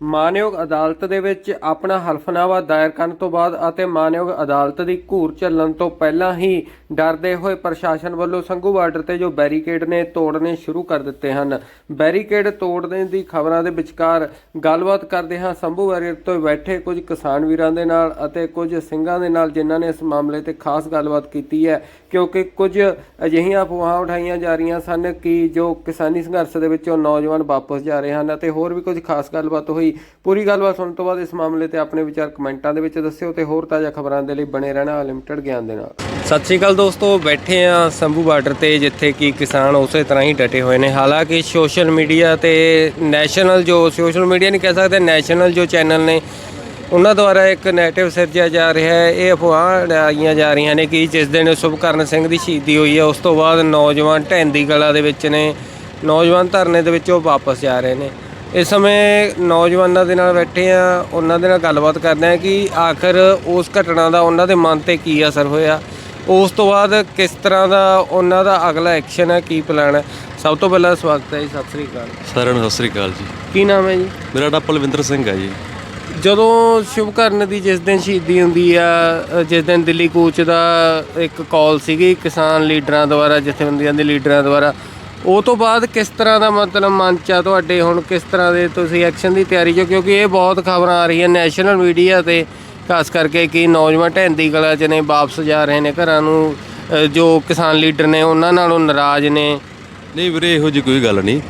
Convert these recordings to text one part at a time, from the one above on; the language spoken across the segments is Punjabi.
ਮਾਨਯੋਗ ਅਦਾਲਤ ਦੇ ਵਿੱਚ ਆਪਣਾ ਹਲਫਨਾਮਾ ਦਾਇਰ ਕਰਨ ਤੋਂ ਬਾਅਦ ਅਤੇ ਮਾਨਯੋਗ ਅਦਾਲਤ ਦੀ ਘੂਰ ਚੱਲਣ ਤੋਂ ਪਹਿਲਾਂ ਹੀ ਡਰਦੇ ਹੋਏ ਪ੍ਰਸ਼ਾਸਨ ਵੱਲੋਂ ਸੰਘੂ ਬਾਰਡਰ ਤੇ ਜੋ ਬੈਰੀਕੇਡ ਨੇ ਤੋੜਨੇ ਸ਼ੁਰੂ ਕਰ ਦਿੱਤੇ ਹਨ। ਬੈਰੀਕੇਡ ਤੋੜਨ ਦੀ ਖਬਰਾਂ ਦੇ ਵਿਚਕਾਰ ਗੱਲਬਾਤ ਕਰਦੇ ਹਾਂ ਸੰਭੂ ਬਾਰਡਰ ਤੋਂ ਬੈਠੇ ਕੁਝ ਕਿਸਾਨ ਵੀਰਾਂ ਦੇ ਨਾਲ ਅਤੇ ਕੁਝ ਸਿੰਘਾਂ ਦੇ ਨਾਲ ਜਿਨ੍ਹਾਂ ਨੇ ਇਸ ਮਾਮਲੇ ਤੇ ਖਾਸ ਗੱਲਬਾਤ ਕੀਤੀ ਹੈ, ਕਿਉਂਕਿ ਕੁਝ ਅਜਿਹੀਆਂ ਅਫਵਾਹਾਂ ਉਠਾਈਆਂ ਜਾ ਰਹੀਆਂ ਸਨ ਕਿ ਜੋ ਕਿਸਾਨੀ ਸੰਘਰਸ਼ ਦੇ ਵਿੱਚੋਂ ਨੌਜਵਾਨ ਵਾਪਸ ਜਾ ਰਹੇ ਹਨ ਅਤੇ ਹੋਰ ਵੀ ਕੁਝ ਖਾਸ ਗੱਲਬਾਤ ਹੋਈ ਪੂਰੀ ਗੱਲਬਾਤ ਸੁਣਨ ਤੋਂ ਬਾਅਦ ਇਸ ਮਾਮਲੇ ਤੇ ਆਪਣੇ ਵਿਚਾਰ ਕਮੈਂਟਾਂ ਦੇ ਵਿੱਚ ਦੱਸਿਓ ਤੇ ਹੋਰ ਤਾਜ਼ਾ ਖਬਰਾਂ ਦੇ ਲਈ ਬਣੇ ਰਹਿਣਾ ਲਿਮਟਿਡ ਗਿਆਨ ਦੇ ਨਾਲ। ਸਤਿ ਸ਼੍ਰੀ ਅਕਾਲ ਦੋਸਤੋ, ਬੈਠੇ ਆ ਸੰਭੂ ਬਾਰਡਰ ਤੇ, ਜਿੱਥੇ ਕਿ ਕਿਸਾਨ ਉਸੇ ਤਰ੍ਹਾਂ ਹੀ ਡਟੇ ਹੋਏ ਨੇ। ਹਾਲਾਂਕਿ ਸੋਸ਼ਲ ਮੀਡੀਆ ਤੇ ਨੈਸ਼ਨਲ ਜੋ, ਸੋਸ਼ਲ ਮੀਡੀਆ ਨਹੀਂ ਕਹਿ ਸਕਦੇ, ਨੈਸ਼ਨਲ ਜੋ ਚੈਨਲ ਨੇ, ਉਹਨਾਂ ਦੁਆਰਾ ਇੱਕ ਨੈਟਿਵ ਸਿਰਜਿਆ ਜਾ ਰਿਹਾ ਹੈ। ਇਹ ਅਫਵਾਹ ਆਈਆਂ ਜਾ ਰਹੀਆਂ ਨੇ ਕਿ ਜਿਸ ਦਿਨ ਸੁਭਕਰਨ ਸਿੰਘ ਦੀ ਸ਼ਹੀਦੀ ਹੋਈ ਹੈ, ਉਸ ਤੋਂ ਬਾਅਦ ਨੌਜਵਾਨ ਢੈਂਦੀ ਕਲਾ ਦੇ ਵਿੱਚ ਨੇ, ਨੌਜਵਾਨ ਧਰਨੇ ਦੇ ਵਿੱਚ ਉਹ ਵਾਪਸ ਜਾ ਰਹੇ ਨੇ। ਇਸ ਸਮੇਂ ਨੌਜਵਾਨਾਂ ਦੇ ਨਾਲ ਬੈਠੇ ਆ ਉਹਨਾਂ ਦੇ ਨਾਲ ਗੱਲਬਾਤ ਕਰਦੇ ਆ ਕਿ ਆਖਰ ਉਸ ਘਟਨਾ ਦਾ ਉਹਨਾਂ ਦੇ ਮਨ ਤੇ ਕੀ ਅਸਰ ਹੋਇਆ। ਉਸ ਤੋਂ ਬਾਅਦ ਕਿਸ ਤਰ੍ਹਾਂ ਦਾ ਉਹਨਾਂ ਦਾ ਅਗਲਾ ਐਕਸ਼ਨ ਹੈ ਕੀ ਪਲਾਨ ਹੈ? ਸਭ ਤੋਂ ਪਹਿਲਾਂ ਸਵਾਗਤ ਹੈ ਜੀ ਸਤਿ ਸ੍ਰੀ ਅਕਾਲ। ਸਾਰਿਆਂ ਨੂੰ ਸਤਿ ਸ੍ਰੀ ਅਕਾਲ ਜੀ। ਕੀ ਨਾਮ ਹੈ ਜੀ? ਮੇਰਾ ਨਾਮ ਪਲਵਿੰਦਰ ਸਿੰਘ ਹੈ ਜੀ। ਜਦੋਂ ਸ਼ੁਭਕਰਨ ਦੀ ਜਿਸ ਦਿਨ ਸ਼ਹੀਦੀ ਹੁੰਦੀ ਆ ਜਿਸ ਦਿਨ ਦਿੱਲੀ ਕੂਚ ਦਾ ਇੱਕ ਕਾਲ ਸੀਗੀ ਕਿਸਾਨ ਲੀਡਰਾਂ ਦੁਆਰਾ ਜਥੇਬੰਦੀਆਂ ਦੇ ਲੀਡਰਾਂ ਦੁਆਰਾ ਉਹ ਤੋਂ ਬਾਅਦ ਕਿਸ ਤਰ੍ਹਾਂ ਦਾ ਮਤਲਬ ਮੰਚ ਆ ਤੁਹਾਡੇ? ਹੁਣ ਕਿਸ ਤਰ੍ਹਾਂ ਦੇ ਤੁਸੀਂ ਐਕਸ਼ਨ ਦੀ ਤਿਆਰੀ ਜੋ ਕਿਉਂਕਿ ਇਹ ਬਹੁਤ ਖਬਰਾਂ ਆ ਰਹੀਆਂ ਨੈਸ਼ਨਲ ਮੀਡੀਆ ਤੇ, ਖਾਸ ਕਰਕੇ ਕਿ ਨੌਜਵਾਨ ਢਹਿੰਦੀ ਕਲਾ ਚ ਨੇ, ਵਾਪਸ ਜਾ ਰਹੇ ਨੇ ਘਰਾਂ ਨੂੰ ਜੋ ਕਿਸਾਨ ਲੀਡਰ ਨੇ, ਉਹਨਾਂ ਨਾਲੋਂ ਨਾਰਾਜ਼ ਨੇ। ਨਹੀਂ ਵੀਰੇ, ਇਹੋ ਜਿਹੀ ਕੋਈ ਗੱਲ ਨਹੀਂ।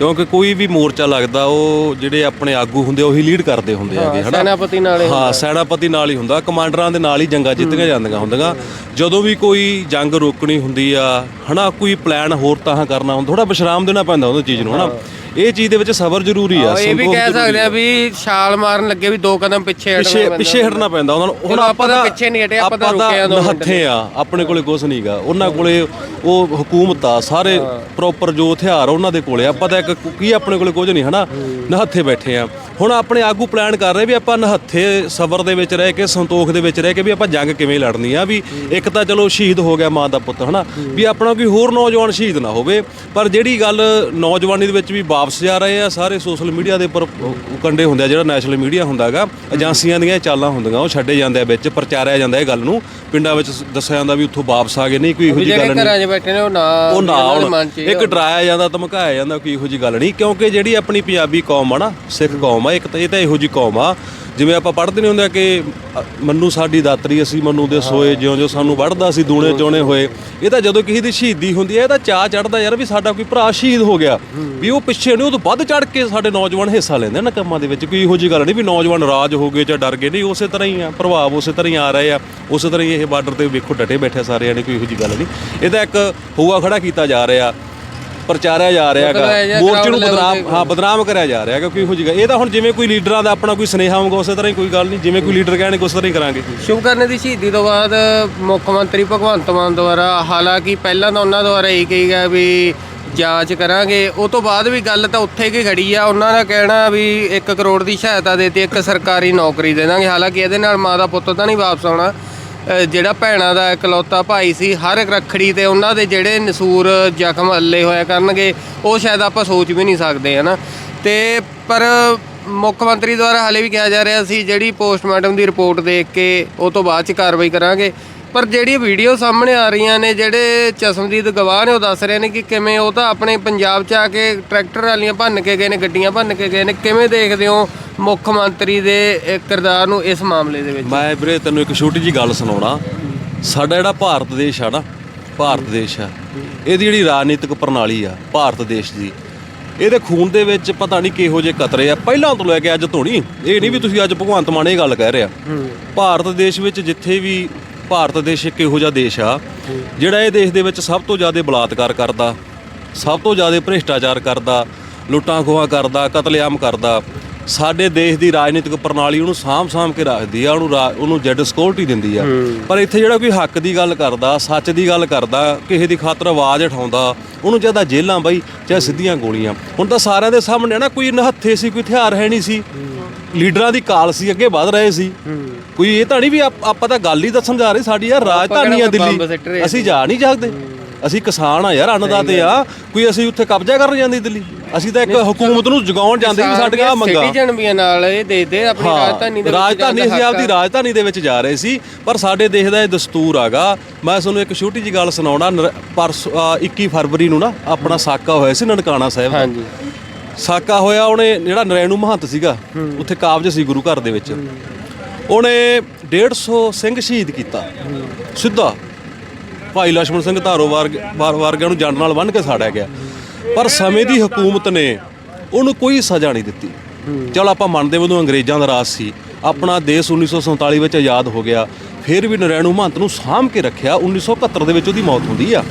ਕਿਉਂਕਿ ਕੋਈ ਵੀ ਮੋਰਚਾ ਲੱਗਦਾ ਉਹ ਜਿਹੜੇ ਆਪਣੇ ਆਗੂ ਹੁੰਦੇ ਉਹੀ ਲੀਡ ਕਰਦੇ ਹੁੰਦੇ ਆਗੇ ਹਨਾ? ਸੈਨਾਪਤੀ ਨਾਲੇ ਹਾਂ ਸੈਨਾਪਤੀ ਨਾਲ ਹੀ ਹੁੰਦਾ। ਕਮਾਂਡਰਾਂ ਦੇ ਨਾਲ ਹੀ ਜੰਗਾਂ ਜਿੱਤੀਆਂ ਜਾਂਦੀਆਂ ਹੁੰਦੀਆਂ। ਜਦੋਂ ਵੀ ਕੋਈ ਜੰਗ ਰੋਕਣੀ ਹੁੰਦੀ ਆ ਹਨਾ ਕੋਈ ਪਲਾਨ ਹੋਰ ਤਾਂ ਕਰਨਾ ਹੁੰਦਾ ਥੋੜਾ ਵਿਸ਼ਰਾਮ ਦੇਣਾ ਪੈਂਦਾ ਉਹ ਚੀਜ਼ ਨੂੰ ਹਨਾ? ਇਹ ਚੀਜ਼ ਦੇ ਵਿੱਚ ਸਬਰ ਜ਼ਰੂਰੀ ਆ ਇਹ ਵੀ ਸੰਤੋਖ ਕਹਿ ਜ਼ਰੂਰੀ ਸਕਦੇ ਆ ਵੀ ਛਾਲ ਮਾਰਨ ਲੱਗੇ ਵੀ ਦੋ ਕਦਮ ਪਿੱਛੇ ਹਟਣਾ ਪਿੱਛੇ ਪੈਂਦਾ ਪਿੱਛੇ ਹਟਣਾ ਪੈਂਦਾ ਉਹਨਾਂ ਨੂੰ। ਹੁਣ ਆਪਾਂ ਤਾਂ ਪਿੱਛੇ ਨਹੀਂ ਹਟੇ, ਆਪਾਂ ਤਾਂ ਰੁਕੇ ਆ ਦੋ ਮਿੰਟ। ਹੱਥੇ ਆ ਆਪਣੇ ਕੋਲੇ ਕੁਝ ਨਹੀਂਗਾ ਉਹਨਾਂ ਕੋਲੇ ਉਹ ਹਕੂਮਤ ਆ ਸਾਰੇ ਪ੍ਰੋਪਰ ਜੋ ਹਥਿਆਰ ਆ ਉਹਨਾਂ ਦੇ ਕੋਲੇ। ਆਪਾਂ ਤਾਂ ਇੱਕ ਕੀ ਆਪਣੇ ਕੋਲੇ ਕੁਝ ਨਹੀਂ ਹਨਾ? ਨਹੱਥੇ ਬੈਠੇ ਆ। ਹੁਣ ਆਪਣੇ ਆਗੂ ਪਲਾਨ ਕਰ ਰਹੇ ਵੀ ਆਪਾਂ ਨਹੱਥੇ ਸਬਰ ਦੇ ਵਿੱਚ ਰਹਿ ਕੇ ਸੰਤੋਖ ਦੇ ਵਿੱਚ ਰਹਿ ਕੇ ਵੀ ਆਪਾਂ ਜੰਗ ਕਿਵੇਂ ਲੜਨੀ ਆ ਵੀ ਇੱਕ ਤਾਂ ਚਲੋ ਸ਼ਹੀਦ ਹੋ ਗਿਆ ਮਾਂ ਦਾ ਪੁੱਤ ਹਨਾ? ਵੀ ਆਪਣਾ ਕੋਈ ਹੋਰ ਨੌਜਵਾਨ ਸ਼ਹੀਦ ਨਾ ਹੋਵੇ ਪਰ ਜਿਹੜੀ ਗੱਲ ਨੌਜਵਾਨੀ ਦੇ ਵਿੱਚ ਵੀ ਵਾਪਸ ਜਾ ਰਹੇ ਆ ਸਾਰੇ ਸੋਸ਼ਲ ਮੀਡੀਆ ਦੇ ਉੱਪਰ ਕੰਡੇ ਹੁੰਦੇ ਆ ਜਿਹੜਾ ਨੈਸ਼ਨਲ ਮੀਡੀਆ ਹੁੰਦਾਗਾ ਏਜੰਸੀਆਂ ਦੀਆਂ ਚਾਲਾਂ ਹੁੰਦੀਆਂ ਉਹ ਛੱਡੇ ਜਾਂਦੇ ਆ ਵਿੱਚ ਪ੍ਰਚਾਰਿਆ ਜਾਂਦਾ ਇਹ ਗੱਲ ਨੂੰ ਪਿੰਡਾਂ ਵਿੱਚ ਦੱਸਿਆ ਜਾਂਦਾ ਵੀ ਉੱਥੋਂ ਵਾਪਸ ਆ ਗਏ ਨਹੀਂ ਕੋਈ ਇਹੋ ਜਿਹੀ ਗੱਲ ਨਹੀਂ। ਘਰਾਂ 'ਚ ਬੈਠੇ ਨੇ ਉਹ ਨਾ ਉਹ ਨਾ ਆਉਣ ਇੱਕ ਡਰਾਇਆ ਜਾਂਦਾ ਧਮਕਾਇਆ ਜਾਂਦਾ ਕੋਈ ਇਹੋ ਜੀ ਗੱਲ ਨਹੀਂ ਕਿਉਂਕਿ ਜਿਹੜੀ ਆਪਣੀ ਪੰਜਾਬੀ ਕੌਮ ਆ ਨਾ ਸਿੱਖ ਕੌਮ ਆ ਇੱਕ ਤਾਂ ਇਹ ਤਾਂ ਇਹੋ ਜੀ ਕੌਮ ਆ ਜਿਵੇਂ ਆਪਾਂ ਪੜ੍ਹਦੇ ਨਹੀਂ ਹੁੰਦੇ ਕਿ ਮੰਨੂ ਸਾਡੀ ਦਾਤਰੀ ਅਸੀਂ ਮੰਨੂ ਦੇ ਸੋਏ ਜਿਉਂ ਜਿਉਂ ਸਾਨੂੰ ਵੱਢਦਾ ਸੀ ਦੂਣੇ ਚੋਣੇ ਹੋਏ। ਇਹ ਤਾਂ ਜਦੋਂ ਕਿਸੇ ਦੀ ਸ਼ਹੀਦੀ ਹੁੰਦੀ ਹੈ ਇਹ ਤਾਂ ਚਾਹ ਚੜਦਾ ਯਾਰ ਵੀ ਸਾਡਾ ਕੋਈ ਭਰਾ ਸ਼ਹੀਦ ਹੋ ਗਿਆ। ਵੀ ਉਹ ਪਿੱਛੇ ਨਹੀਂ ਉਹ ਤੋਂ ਵੱਧ ਚੜ ਕੇ ਸਾਡੇ ਨੌਜਵਾਨ ਹਿੱਸਾ ਲੈਂਦੇ ਨੇ ਕੰਮਾਂ ਦੇ ਵਿੱਚ। ਕੋਈ ਇਹੋ ਜੀ ਗੱਲ ਨਹੀਂ ਵੀ ਨੌਜਵਾਨ ਰਾਜ ਹੋ ਗਏ ਜਾਂ ਡਰ ਗਏ। ਨਹੀਂ ਉਸੇ ਤਰ੍ਹਾਂ ਹੀ ਆ ਪ੍ਰਭਾਵ ਉਸੇ ਤਰ੍ਹਾਂ ਹੀ ਆ ਰਹੇ ਆ। ਉਸੇ ਤਰ੍ਹਾਂ ਹੀ ਇਹ ਬਾਰਡਰ ਤੇ ਵੇਖੋ ਡਟੇ ਬੈਠੇ ਸਾਰਿਆਂ ਨੇ ਕੋਈ ਇਹੋ ਜੀ ਗੱਲ ਨਹੀਂ। ਇਹਦਾ ਇੱਕ ਹੂਆ ਖੜਾ ਕੀਤਾ ਜਾ ਰਿਹਾ। ਪ੍ਰਚਾਰਿਆ ਜਾ ਰਿਹਾ ਹੈਗਾ। ਮੋਰਚੇ ਨੂੰ ਬਦਨਾਮ ਹਾਂ ਬਦਨਾਮ ਕਰਿਆ ਜਾ ਰਿਹਾ ਹੈਗਾ ਕੋਈ ਇਹੋ ਜਿਹੀ ਗੱਲ। ਇਹ ਤਾਂ ਹੁਣ ਜਿਵੇਂ ਕੋਈ ਲੀਡਰਾਂ ਦਾ ਆਪਣਾ ਕੋਈ ਸੁਨੇਹਾ ਹੋਊਗਾ ਉਸੇ ਤਰ੍ਹਾਂ ਹੀ ਕੋਈ ਗੱਲ ਨਹੀਂ। ਜਿਵੇਂ ਕੋਈ ਲੀਡਰ ਕਹਿਣਗੇ ਉਸੇ ਤਰ੍ਹਾਂ ਹੀ ਕਰਾਂਗੇ। ਸ਼ੁਭਕਰਨ ਦੀ ਸ਼ਹੀਦੀ ਤੋਂ ਬਾਅਦ ਮੁੱਖ ਮੰਤਰੀ ਭਗਵੰਤ ਮਾਨ ਦੁਆਰਾ ਹਾਲਾਂਕਿ ਪਹਿਲਾਂ ਤਾਂ ਉਹਨਾਂ ਦੁਆਰਾ ਇਹ ਕਹੀ ਗਿਆ ਵੀ ਜਾਂਚ ਕਰਾਂਗੇ। ਉਹ ਤੋਂ ਬਾਅਦ ਵੀ ਗੱਲ ਤਾਂ ਉੱਥੇ ਕੀ ਖੜੀ ਆ। ਉਹਨਾਂ ਦਾ ਕਹਿਣਾ ਵੀ 1 ਕਰੋੜ ਦੀ ਸਹਾਇਤਾ ਦੇਤੀ ਇੱਕ ਸਰਕਾਰੀ ਨੌਕਰੀ ਦੇ ਦਾਂਗੇ। ਹਾਲਾਂਕਿ ਇਹਦੇ ਨਾਲ ਮਾਂ ਦਾ ਪੁੱਤ ਤਾਂ ਨਹੀਂ ਵਾਪਸ ਆਉਣਾ। ਜਿਹੜਾ ਭੈਣਾਂ ਦਾ ਇਕਲੌਤਾ ਭਾਈ ਸੀ, ਹਰ ਇੱਕ ਰੱਖੜੀ ਤੇ ਉਹਨਾਂ ਦੇ ਜਿਹੜੇ ਨਸੂਰ ਜ਼ਖਮ ਅੱਲੇ ਹੋਇਆ ਕਰਨਗੇ, ਉਹ ਸ਼ਾਇਦ ਆਪਾਂ ਸੋਚ ਵੀ ਨਹੀਂ ਸਕਦੇ, ਹਨਾ? ਤੇ ਪਰ ਮੁੱਖ ਮੰਤਰੀ ਦੁਆਰਾ ਹਾਲੇ ਵੀ ਕਿਹਾ ਜਾ ਰਿਹਾ ਸੀ, ਜਿਹੜੀ ਪੋਸਟਮਾਰਟਮ ਦੀ ਰਿਪੋਰਟ ਦੇਖ ਕੇ ਉਹ ਤੋਂ ਬਾਅਦ ਚ ਕਾਰਵਾਈ ਕਰਾਂਗੇ। ਪਰ ਜਿਹੜੀ ਵੀਡੀਓ ਸਾਹਮਣੇ ਆ ਰਹੀਆਂ ਨੇ, ਜਿਹੜੇ ਚਸ਼ਮਦੀਦ ਗਵਾਹ ਨੇ, ਉਹ ਦੱਸ ਰਹੇ ਨੇ ਕਿ ਕਿਵੇਂ ਉਹ ਤਾਂ ਆਪਣੇ ਪੰਜਾਬ 'ਚ ਆ ਕੇ ਟਰੈਕਟਰ ਵਾਲੀਆਂ ਭੰਨ ਕੇ ਗਏ ਨੇ, ਗੱਡੀਆਂ ਭੰਨ ਕੇ ਗਏ ਨੇ, ਕਿਵੇਂ ਦੇਖਦੇ ਹੋ ਮੁੱਖ ਮੰਤਰੀ ਦੇ ਇਹ ਕਿਰਦਾਰ ਨੂੰ ਇਸ ਮਾਮਲੇ ਦੇ ਵਿੱਚ? ਮੈਂ ਵੀਰੇ ਤੈਨੂੰ ਇੱਕ ਛੋਟੀ ਜੀ ਗੱਲ ਸੁਣਾਉਣਾ। ਸਾਡਾ ਜਿਹੜਾ ਭਾਰਤ ਦੇਸ਼ ਆ ਨਾ, ਭਾਰਤ ਦੇਸ਼ ਆ, ਇਹਦੀ ਜਿਹੜੀ ਰਾਜਨੀਤਿਕ ਪ੍ਰਣਾਲੀ ਆ, ਭਾਰਤ ਦੇਸ਼ ਦੀ, ਇਹਦੇ ਖੂਨ ਦੇ ਵਿੱਚ ਪਤਾ ਨਹੀਂ ਕਿਹੋ ਜਿਹੇ ਕਤਰੇ ਆ। ਪਹਿਲਾਂ ਤੋਂ ਲੈ ਕੇ ਅੱਜ ਧੋਣੀ ਇਹ ਨਹੀਂ ਵੀ ਤੁਸੀਂ ਅੱਜ ਭਗਵੰਤ ਮਾਨ ਇਹ ਗੱਲ ਕਹਿ ਰਿਹਾ। ਭਾਰਤ ਦੇਸ਼ ਵਿੱਚ ਜਿੱਥੇ ਵੀ ਭਾਰਤ ਦੇਸ਼ ਇੱਕ ਇਹੋ ਜਿਹਾ ਦੇਸ਼ ਆ, ਜਿਹੜਾ ਇਹ ਦੇਸ਼ ਦੇ ਵਿੱਚ ਸਭ ਤੋਂ ਜ਼ਿਆਦਾ ਬਲਾਤਕਾਰ ਕਰਦਾ, ਸਭ ਤੋਂ ਜ਼ਿਆਦਾ ਭ੍ਰਿਸ਼ਟਾਚਾਰ ਕਰਦਾ, ਲੁੱਟਾਂ ਖੋਹਾਂ ਕਰਦਾ, ਕਤਲੇਆਮ ਕਰਦਾ ਸਾਡੇ ਦੇਸ਼ ਦੀ ਰਾਜਨੀਤਿਕ ਪ੍ਰਣਾਲੀ ਉਹਨੂੰ ਸਾਂਭ-ਸਾਂਭ ਕੇ ਰੱਖਦੀ ਆ ਉਹਨੂੰ ਉਹਨੂੰ ਜੈਡ ਸਕਿਉਰਟੀ ਦਿੰਦੀ ਆ। ਪਰ ਇੱਥੇ ਜਿਹੜਾ ਕੋਈ ਹੱਕ ਦੀ ਗੱਲ ਕਰਦਾ ਸੱਚ ਦੀ ਗੱਲ ਕਰਦਾ ਕਿਸੇ ਦੀ ਖਾਤਰ ਆਵਾਜ਼ ਉਠਾਉਂਦਾ ਉਹਨੂੰ ਜ਼ਿਆਦਾ ਜੇਲਾਂ ਬਈ ਚਾਹੇ ਸਿੱਧੀਆਂ ਗੋਲੀਆਂ। ਹੁਣ ਤਾਂ ਸਾਰਿਆਂ ਦੇ ਸਾਹਮਣੇ ਨਾ ਕੋਈ ਨਹੱਥੇ ਸੀ ਕੋਈ ਹਥਿਆਰ ਹੈ ਨਹੀਂ ਸੀ। ਲੀਡਰਾਂ ਦੀ ਕਾਲ ਸੀ ਅੱਗੇ ਵਧ ਰਹੇ ਸੀ। ਕੋਈ ਇਹ ਤਾਂ ਨਹੀਂ ਵੀ ਆਪ- ਤਾਂ ਗੱਲ ਹੀ ਦੱਸਣ ਜਾ ਰਹੇ ਸਾਡੀ ਯਾਰ ਰਾਜਧਾਨੀ ਆ ਦਿੱਲੀ। ਅਸੀਂ ਜਾ ਨਹੀਂ ਸਕਦੇ। ਅਸੀਂ ਕਿਸਾਨ ਆ ਯਾਰ ਅੰਨਦਾਤੇ ਆ। ਕੋਈ ਅਸੀਂ ਉੱਥੇ ਕਬਜ਼ਾ ਕਰਨ ਜਾਂਦੇ ਦਿੱਲੀ? ਅਸੀਂ ਤਾਂ ਇੱਕ ਹਕੂਮਤ ਨੂੰ ਜਗਾਉਣ ਜਾਂਦੇ ਵੀ ਸਾਡੀਆਂ ਮੰਗਾਂ। ਸਿਟੀਜ਼ਨ ਵੀ ਨਾਲ ਇਹ ਦੇ ਦੇ ਆਪਣੀ ਰਾਜਧਾਨੀ ਦੇ ਵਿੱਚ ਰਾਜਧਾਨੀ ਅਸੀਂ ਆਪਦੀ ਰਾਜਧਾਨੀ ਦੇ ਵਿੱਚ ਜਾ ਰਹੇ ਸੀ ਪਰ ਸਾਡੇ ਦੇਸ਼ ਦਾ ਇਹ ਦਸਤੂਰ ਆਗਾ। ਮੈਂ ਤੁਹਾਨੂੰ ਇੱਕ ਛੋਟੀ ਜੀ ਗੱਲ ਸੁਣਾਉਣਾ ਪਰਸੋਂ ਅ, 21 ਫਰਵਰੀ ਨੂੰ ਨਾ ਆਪਣਾ ਸਾਕਾ ਹੋਇਆ ਸੀ ਨਨਕਾਣਾ ਸਾਹਿਬ ਹਾਂਜੀ। ਸਾਕਾ ਹੋਇਆ ਉਹਨੇ ਜਿਹੜਾ ਨਰੈਣੂ ਮਹੰਤ ਸੀਗਾ ਉੱਥੇ ਕਾਬਜ ਸੀ ਗੁਰੂ ਘਰ ਦੇ ਵਿੱਚ। ਉਹਨੇ 150 ਸਿੰਘ ਸ਼ਹੀਦ ਕੀਤਾ। ਸਿੱਧਾ। ਭਾਈ ਲక్ష్మణ ਸਿੰਘ ਧਾਰੋ ਵਾਰ ਵਾਰਗਿਆਂ ਨੂੰ ਜੰਡ ਨਾਲ ਬੰਨ ਕੇ ਸਾੜਿਆ ਗਿਆ। ਪਰ ਸਮੇਂ ਦੀ ਹਕੂਮਤ ਨੇ ਉਹਨੂੰ ਕੋਈ ਸਜ਼ਾ ਨਹੀਂ ਦਿੱਤੀ। ਚਲ ਆਪਾਂ ਮੰਨਦੇ ਉਹਨੂੰ ਅੰਗਰੇਜ਼ਾਂ ਦਾ ਰਾਜ ਸੀ। ਆਪਣਾ ਦੇਸ਼ 1947 ਵਿੱਚ ਆਜ਼ਾਦ ਹੋ ਗਿਆ। ਫਿਰ ਵੀ ਨਰੈਣੂ ਮਹੰਤ ਨੂੰ ਸਾਂਭ ਕੇ ਰੱਖਿਆ 1971 ਦੇ ਵਿੱਚ ਉਹਦੀ ਮੌਤ ਹੁੰਦੀ ਆ।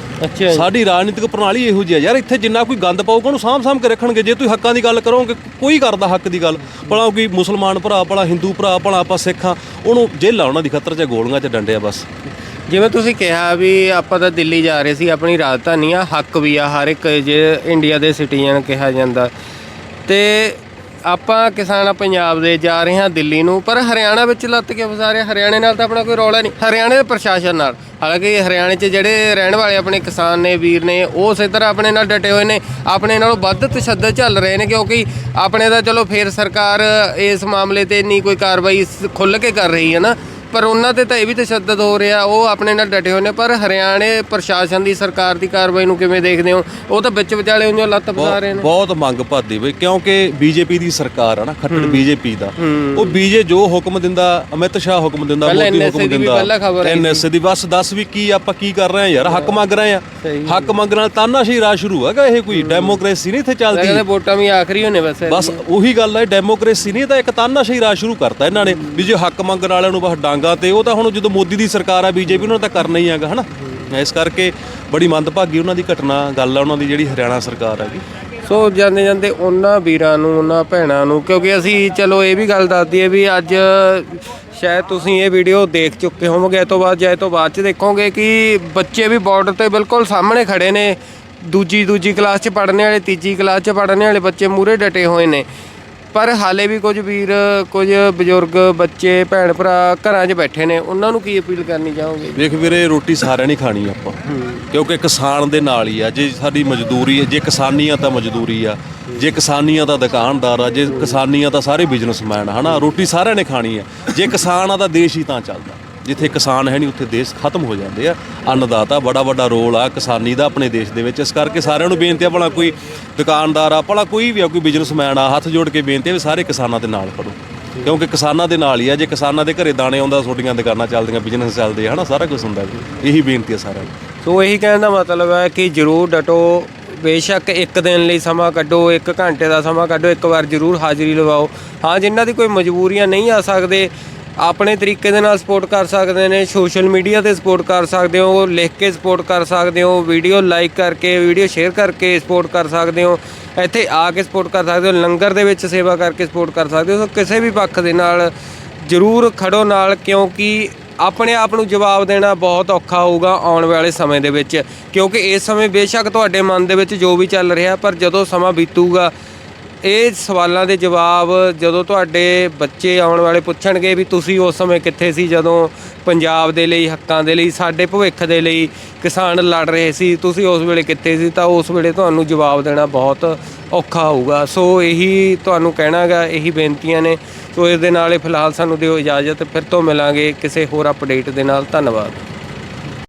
ਸਾਡੀ ਰਾਜਨੀਤਿਕ ਪ੍ਰਣਾਲੀ ਇਹੋ ਜਿਹੀ ਆ ਯਾਰ ਇੱਥੇ ਜਿੰਨਾ ਕੋਈ ਗੰਦ ਪਾਊਗਾ ਉਹਨੂੰ ਸਾਂਭ-ਸਾਂਭ ਕੇ ਰੱਖਣਗੇ। ਜੇ ਤੁਸੀਂ ਹੱਕਾਂ ਦੀ ਗੱਲ ਕਰੋਗੇ ਕੋਈ ਕਰਦਾ ਹੱਕ ਦੀ ਗੱਲ। ਭਲਾ ਕੋਈ ਮੁਸਲਮਾਨ ਭਰਾ ਭਲਾ ਹਿੰਦੂ ਭਰਾ ਭਲਾ ਆਪਾਂ ਸਿੱਖਾਂ ਉਹਨੂੰ ਜੇਲ੍ਹਾਂ ਉਹਨਾਂ ਦੀ ਖਤਰ 'ਚ ਗੋਲੀਆਂ 'ਚ ਡੰਡਿਆ ਬਸ। ਜਿਵੇਂ ਤੁਸੀਂ ਕਿਹਾ ਵੀ ਆਪਾਂ ਤਾਂ ਦਿੱਲੀ ਜਾ ਰਹੇ ਸੀ, ਆਪਣੀ ਰਾਜਧਾਨੀ ਆ, ਹੱਕ ਵੀ ਆ, ਹਰ ਇੱਕ ਜੇ ਇੰਡੀਆ ਦੇ ਸਿਟੀਜ਼ਨ ਕਿਹਾ ਜਾਂਦਾ। ਤੇ ਆਪਾਂ ਕਿਸਾਨ ਪੰਜਾਬ ਦੇ ਜਾ ਰਹੇ ਹਾਂ ਦਿੱਲੀ ਨੂੰ, ਪਰ ਹਰਿਆਣਾ ਵਿੱਚ ਲੱਤ ਕੇ ਫਸਾ ਰਹੇ ਹਰਿਆਣੇ ਨਾਲ ਤਾਂ ਆਪਣਾ ਕੋਈ ਰੌਲਾ ਨਹੀਂ। ਹਰਿਆਣੇ ਦੇ ਪ੍ਰਸ਼ਾਸਨ ਨਾਲ। ਹਾਲਾਂਕਿ ਹਰਿਆਣੇ 'ਚ ਜਿਹੜੇ ਰਹਿਣ ਵਾਲੇ ਆਪਣੇ ਕਿਸਾਨ ਨੇ, ਵੀਰ ਨੇ, ਉਹ ਉਸੇ ਤਰ੍ਹਾਂ ਆਪਣੇ ਨਾਲ ਡਟੇ ਹੋਏ ਨੇ, ਆਪਣੇ ਨਾਲੋਂ ਵੱਧ ਤਸ਼ੱਦਦ ਝੱਲ ਰਹੇ ਨੇ, ਕਿਉਂਕਿ ਆਪਣੇ ਦਾ ਚਲੋ ਫੇਰ ਸਰਕਾਰ ਇਸ ਮਾਮਲੇ ਤੇ ਇੰਨੀ ਕੋਈ ਕਾਰਵਾਈ ਖੁੱਲ੍ਹ ਕੇ ਕਰ ਰਹੀ ਹੈ ਨਾ। ਪਰ ਉਹਨਾਂ ਤੇ ਤਾਂ ਇਹ ਵੀ ਤਸ਼ੱਦਦ ਹੋ ਰਿਹਾ ਉਹ ਆਪਣੇ ਨਾਲ ਡਟੇ ਹੋਏ ਨੇ ਪਰ ਹਰਿਆਣੇ ਪ੍ਰਸ਼ਾਸਨ ਦੀ ਸਰਕਾਰ ਦੀ ਕਾਰਵਾਈ ਨੂੰ ਕਿਵੇਂ ਦੇਖਦੇ ਹੋ? ਉਹ ਤਾਂ ਵਿੱਚ ਵਿਚਾਲੇ ਉਹਨਾਂ ਲੱਤ ਫਸਾ ਰਹੇ ਨੇ। ਬਹੁਤ ਮੰਗ ਭਰਦੀ ਬਈ ਕਿਉਂਕਿ ਬੀਜੇਪੀ ਦੀ ਸਰਕਾਰ ਆ ਨਾ ਖੱਟੜ ਬੀਜੇਪੀ ਦਾ। ਉਹ ਬੀਜੇ ਜੋ ਹੁਕਮ ਦਿੰਦਾ ਅਮਿਤ ਸ਼ਾਹ ਹੁਕਮ ਦਿੰਦਾ ਮੋਦੀ ਹੁਕਮ ਦਿੰਦਾ। ਐਨਐਸਏ ਦੀ ਬਸ ਦੱਸ ਵੀ ਕੀ ਆਪਾਂ ਕੀ ਕਰ ਰਹੇ ਆ ਯਾਰ ਹੱਕ ਮੰਗ ਰਹੇ ਆ ਹੱਕ ਮੰਗਣ ਨਾਲ ਤਾਨਾਸ਼ਾਹੀ ਰਾਜ ਸ਼ੁਰੂ ਹੈਗਾ ਇਹ ਕੋਈ ਡੈਮੋਕ੍ਰੇਸੀ ਨਹੀਂ ਇੱਥੇ ਚੱਲਦੀ। ਕਹਿੰਦੇ ਵੋਟਾਂ ਵੀ ਆਖਰੀ ਹੋਣੇ ਬਸ ਬਸ ਉਹੀ ਗੱਲ ਹੈ ਡੈਮੋਕ੍ਰੇਸੀ ਨਹੀਂ ਤਾਂ ਇੱਕ ਤਾਨਾਸ਼ਾਹੀ ਰਾਜ ਸ਼ੁਰੂ ਕਰਤਾ ਇਹਨਾਂ ਨੇ ਵੀ ਜੇ ਹੱਕ ਮੰਗਣ ਵਾਲਿਆਂ ਨੂੰ ਬਸ ਡਾਂਗਾ ਤੇ ਉਹ ਤਾਂ ਹੁਣ ਜਦੋਂ ਮੋਦੀ ਦੀ ਸਰਕਾਰ ਆ, ਬੀਜੇਪੀ ਉਹਨਾਂ ਤਾਂ ਕਰਨਾ ਹੀ ਹੈਗਾ, ਹਨਾ? ਇਸ ਕਰਕੇ ਬੜੀ ਮੰਦਭਾਗੀ ਉਹਨਾਂ ਦੀ ਘਟਨਾ, ਗੱਲ ਆ ਉਹਨਾਂ ਦੀ ਜਿਹੜੀ ਹਰਿਆਣਾ ਸਰਕਾਰ ਹੈਗੀ। ਸੋ ਜਾਂਦੇ ਜਾਂਦੇ ਉਹਨਾਂ ਵੀਰਾਂ ਨੂੰ, ਉਹਨਾਂ ਭੈਣਾਂ ਨੂੰ, ਕਿਉਂਕਿ ਅਸੀਂ ਚਲੋ ਇਹ ਵੀ ਗੱਲ ਦੱਸ ਦਈਏ ਵੀ ਅੱਜ ਸ਼ਾਇਦ ਤੁਸੀਂ ਇਹ ਵੀਡੀਓ ਦੇਖ ਚੁੱਕੇ ਹੋਵੋਗੇ, ਇਹ ਤੋਂ ਬਾਅਦ ਜਾਂ ਇਹ ਤੋਂ ਬਾਅਦ ਚ ਦੇਖੋਗੇ ਕਿ ਬੱਚੇ ਵੀ ਬਾਰਡਰ ਤੇ ਬਿਲਕੁਲ ਸਾਹਮਣੇ ਖੜੇ ਨੇ। ਦੂਜੀ ਦੂਜੀ ਕਲਾਸ ਚ ਪੜ੍ਹਨੇ ਵਾਲੇ, ਤੀਜੀ ਕਲਾਸ ਚ ਪੜ੍ਹਨੇ ਵਾਲੇ ਬੱਚੇ ਮੂਰੇ ਡਟੇ ਹੋਏ ਨੇ। ਪਰ ਹਾਲੇ ਵੀ ਕੁਝ ਵੀਰ ਕੁਝ ਬਜ਼ੁਰਗ ਬੱਚੇ ਭੈਣ ਭਰਾ ਘਰਾਂ 'ਚ ਬੈਠੇ ਨੇ ਉਹਨਾਂ ਨੂੰ ਕੀ ਅਪੀਲ ਕਰਨੀ ਚਾਹੋਗੇ? ਵੇਖ ਵੀਰੇ ਰੋਟੀ ਸਾਰਿਆਂ ਨੇ ਖਾਣੀ ਆ ਆਪਾਂ। ਕਿਉਂਕਿ ਕਿਸਾਨ ਦੇ ਨਾਲ ਹੀ ਆ। ਜੇ ਸਾਡੀ ਮਜ਼ਦੂਰੀ ਹੈ ਜੇ ਕਿਸਾਨੀ ਆ ਤਾਂ ਮਜ਼ਦੂਰੀ ਆ। ਜੇ ਕਿਸਾਨੀ ਆ ਤਾਂ ਦੁਕਾਨਦਾਰ ਆ ਜੇ ਕਿਸਾਨੀ ਆ ਤਾਂ ਸਾਰੇ ਬਿਜ਼ਨਸਮੈਨ ਹਨਾ? ਰੋਟੀ ਸਾਰਿਆਂ ਨੇ ਖਾਣੀ ਆ। ਜੇ ਕਿਸਾਨ ਆ ਤਾਂ ਦੇਸ਼ ਹੀ ਤਾਂ ਚੱਲਦਾ। ਜਿੱਥੇ ਕਿਸਾਨ ਹੈ ਨਹੀਂ ਉੱਥੇ ਦੇਸ਼ ਖਤਮ ਹੋ ਜਾਂਦੇ ਆ। ਅੰਨਦਾਤਾ ਬੜਾ ਵੱਡਾ ਰੋਲ ਆ ਕਿਸਾਨੀ ਦਾ ਆਪਣੇ ਦੇਸ਼ ਦੇ ਵਿੱਚ। ਇਸ ਕਰਕੇ ਸਾਰਿਆਂ ਨੂੰ ਬੇਨਤੀ ਆ, ਭਲਾ ਕੋਈ ਦੁਕਾਨਦਾਰ ਆ, ਭਲਾ ਕੋਈ ਵੀ ਆ, ਕੋਈ ਬਿਜ਼ਨਸਮੈਨ ਆ, ਹੱਥ ਜੋੜ ਕੇ ਬੇਨਤੀ ਆ ਵੀ ਸਾਰੇ ਕਿਸਾਨਾਂ ਦੇ ਨਾਲ ਖੜੋ ਕਿਉਂਕਿ ਕਿਸਾਨਾਂ ਦੇ ਨਾਲ ਹੀ ਆ, ਜੇ ਕਿਸਾਨਾਂ ਦੇ ਘਰੇ ਦਾਣੇ ਆਉਂਦਾ, ਤੁਹਾਡੀਆਂ ਦੁਕਾਨਾਂ ਚੱਲਦੀਆਂ ਬਿਜ਼ਨਸ ਚੱਲਦੇ ਆ, ਹਨਾ, ਸਾਰਾ ਕੁਝ ਹੁੰਦਾ ਜੀ। ਇਹੀ ਬੇਨਤੀ ਆ ਸਾਰਿਆਂ ਨੂੰ। ਸੋ ਇਹੀ ਕਹਿਣ ਦਾ ਮਤਲਬ ਹੈ ਕਿ ਜਰੂਰ ਡਟੋ, ਬੇਸ਼ੱਕ ਇੱਕ ਦਿਨ ਲਈ ਸਮਾਂ ਕੱਢੋ, ਇੱਕ ਘੰਟੇ ਦਾ ਸਮਾਂ ਕੱਢੋ, ਇੱਕ ਵਾਰ ਜਰੂਰ ਹਾਜ਼ਰੀ ਲਵਾਓ। ਹਾਂ, ਜਿਨ੍ਹਾਂ ਦੀ ਕੋਈ ਮਜਬੂਰੀਆਂ ਨਹੀਂ ਆ ਸਕਦੇ ਆਪਣੇ ਤਰੀਕੇ ਦੇ ਨਾਲ ਸਪੋਰਟ ਕਰ ਸਕਦੇ ਨੇ ਸੋਸ਼ਲ ਮੀਡੀਆ ਤੇ ਸਪੋਰਟ ਕਰ ਸਕਦੇ ਹੋ, ਲਿਖ ਕੇ ਸਪੋਰਟ ਕਰ ਸਕਦੇ ਹੋ ਵੀਡੀਓ ਲਾਈਕ ਕਰਕੇ ਵੀਡੀਓ ਸ਼ੇਅਰ ਕਰਕੇ ਸਪੋਰਟ ਕਰ ਸਕਦੇ ਹੋ, ਇੱਥੇ ਆ ਕੇ ਸਪੋਰਟ ਕਰ ਸਕਦੇ ਹੋ, ਲੰਗਰ ਦੇ ਵਿੱਚ ਸੇਵਾ ਕਰਕੇ ਸਪੋਰਟ ਕਰ ਸਕਦੇ ਹੋ, ਸੋ ਕਿਸੇ ਵੀ ਪੱਖ ਦੇ ਨਾਲ ਜ਼ਰੂਰ ਖੜੋ ਨਾਲ, ਕਿਉਂਕਿ ਆਪਣੇ ਆਪ ਨੂੰ ਜਵਾਬ ਦੇਣਾ ਬਹੁਤ ਔਖਾ ਹੋਊਗਾ ਆਉਣ ਵਾਲੇ ਸਮੇਂ ਦੇ ਵਿੱਚ, ਕਿਉਂਕਿ ਇਸ ਸਮੇਂ ਬੇਸ਼ੱਕ ਤੁਹਾਡੇ ਮਨ ਦੇ ਵਿੱਚ ਜੋ ਵੀ ਚੱਲ ਰਿਹਾ, ਪਰ ਜਦੋਂ ਸਮਾਂ ਬੀਤੂਗਾ ਇਹ ਸਵਾਲਾਂ ਦੇ ਜਵਾਬ ਜਦੋਂ ਤੁਹਾਡੇ ਬੱਚੇ ਆਉਣ ਵਾਲੇ ਪੁੱਛਣਗੇ ਵੀ ਤੁਸੀਂ ਉਸ ਸਮੇਂ ਕਿੱਥੇ ਸੀ ਜਦੋਂ ਪੰਜਾਬ ਦੇ ਲਈ, ਹੱਕਾਂ ਦੇ ਲਈ, ਸਾਡੇ ਭਵਿੱਖ ਦੇ ਲਈ ਕਿਸਾਨ ਲੜ ਰਹੇ ਸੀ, ਤੁਸੀਂ ਉਸ ਵੇਲੇ ਕਿੱਥੇ ਸੀ, ਤਾਂ ਉਸ ਵੇਲੇ ਤੁਹਾਨੂੰ ਜਵਾਬ ਦੇਣਾ ਬਹੁਤ ਔਖਾ ਹੋਊਗਾ। ਸੋ ਇਹੀ ਤੁਹਾਨੂੰ ਕਹਿਣਾਗਾ, ਇਹੀ ਬੇਨਤੀਆਂ ਨੇ। ਸੋ ਇਸ ਦੇ ਨਾਲ ਇਹ ਫਿਲਹਾਲ ਸਾਨੂੰ ਦਿਓ ਇਜਾਜ਼ਤ, ਫਿਰ ਤੋਂ ਮਿਲਾਂਗੇ ਕਿਸੇ ਹੋਰ ਅਪਡੇਟ ਦੇ ਨਾਲ। ਧੰਨਵਾਦ।